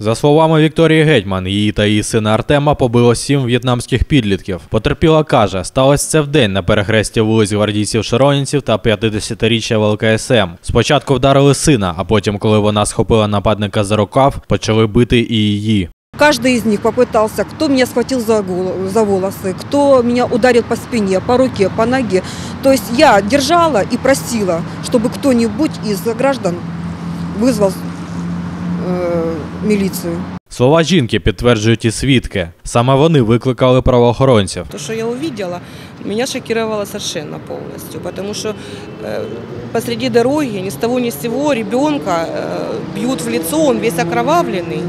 За словами Вікторії Гетьман, її та її сина Артема побило сім в'єтнамських підлітків. Потерпіла каже, сталося це вдень на перехресті вулиць гвардійців широнінців та 50-річчя ВЛКСМ. Спочатку вдарили сина, а потім, коли вона схопила нападника за рукав, почали бити і її. Каждый из них попытался, кто меня схватил за, голову, за волосы, кто меня ударил по спине, по руке, по ноге. То есть я держала и просила, чтобы кто-нибудь из граждан вызвал э, милицию. Слова жінки підтверджують і свідки. Саме вони викликали правоохоронців. То, что я увидела, меня шокировало совершенно полностью, потому что э, посреди дороги ни с того ни с сего ребенка э, бьют в лицо, он весь окровавленный.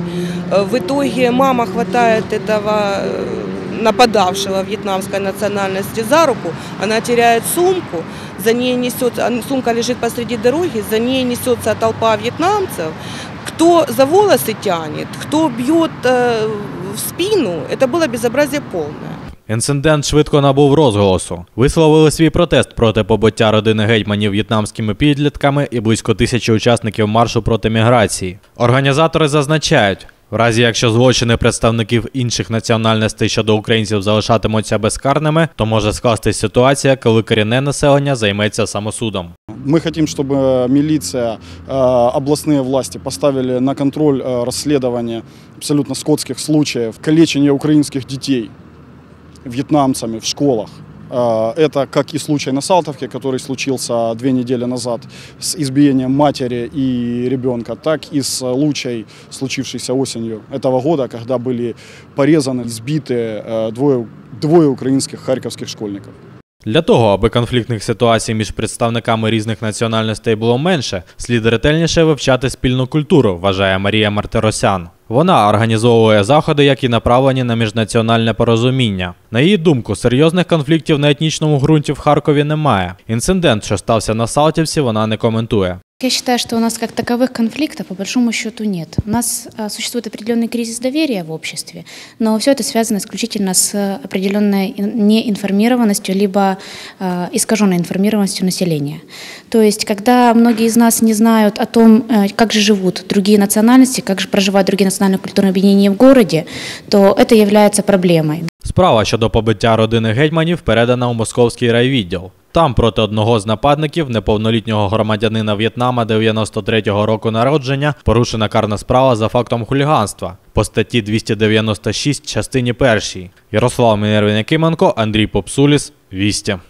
Э, в итоге мама хватает этого э, нападавшего вьетнамской национальности за руку, она теряет сумку, за ней несется, а, сумка лежит посреди дороги, за ней несется толпа вьетнамцев, кто за волосы тянет, кто бьет э, в спину, это было безобразие полное. Інцидент швидко набув розголосу. Висловили свій протест проти побиття родини гетьманів в'єтнамськими підлітками і близько тисячі учасників маршу проти міграції. Організатори зазначають. В разі якщо злочини представників інших національностей щодо українців залишатимуться безкарними, то може скластись ситуація, коли корінне населення займеться самосудом. Мы хотим, чтобы милиция, э, областные власти поставили на контроль э, расследование абсолютно скотских случаев калечения украинских детей вьетнамцами в школах. Э, Это как и случай на Салтовке, который случился две недели назад с избиением матери и ребенка, так и случай, случившийся осенью этого года, когда были порезаны, избиты э, двое, двое украинских харьковских школьников. Для того, аби конфліктних ситуацій між представниками різних національностей було менше, слід ретельніше вивчати спільну культуру, вважає Марія Мартиросян. Вона організовує заходи, які направлені на міжнаціональне порозуміння. На її думку, серйозних конфліктів на етнічному ґрунті в Харкові немає. Інцидент, що стався на Салтівці, вона не коментує. Я считаю, что у нас как таковых конфликтов по большому счету нет. У нас а, существует определенный кризис доверия в обществе, но все это связано исключительно с определенной ин- неинформированностью либо а, искаженной информированностью населения. То есть, когда многие из нас не знают о том, э, как же живут другие национальности, как же проживают другие национально-культурные объединения в городе, то это является проблемой. Справа щодо побиття родини гетьманів передана у московський райвідділ. Там проти одного з нападників, неповнолітнього громадянина В'єтнама 93-го року народження, порушена карна справа за фактом хуліганства по статті 296 частині 1. Ярослав Мінервін Якименко, Андрій Попсуліс, Вістя.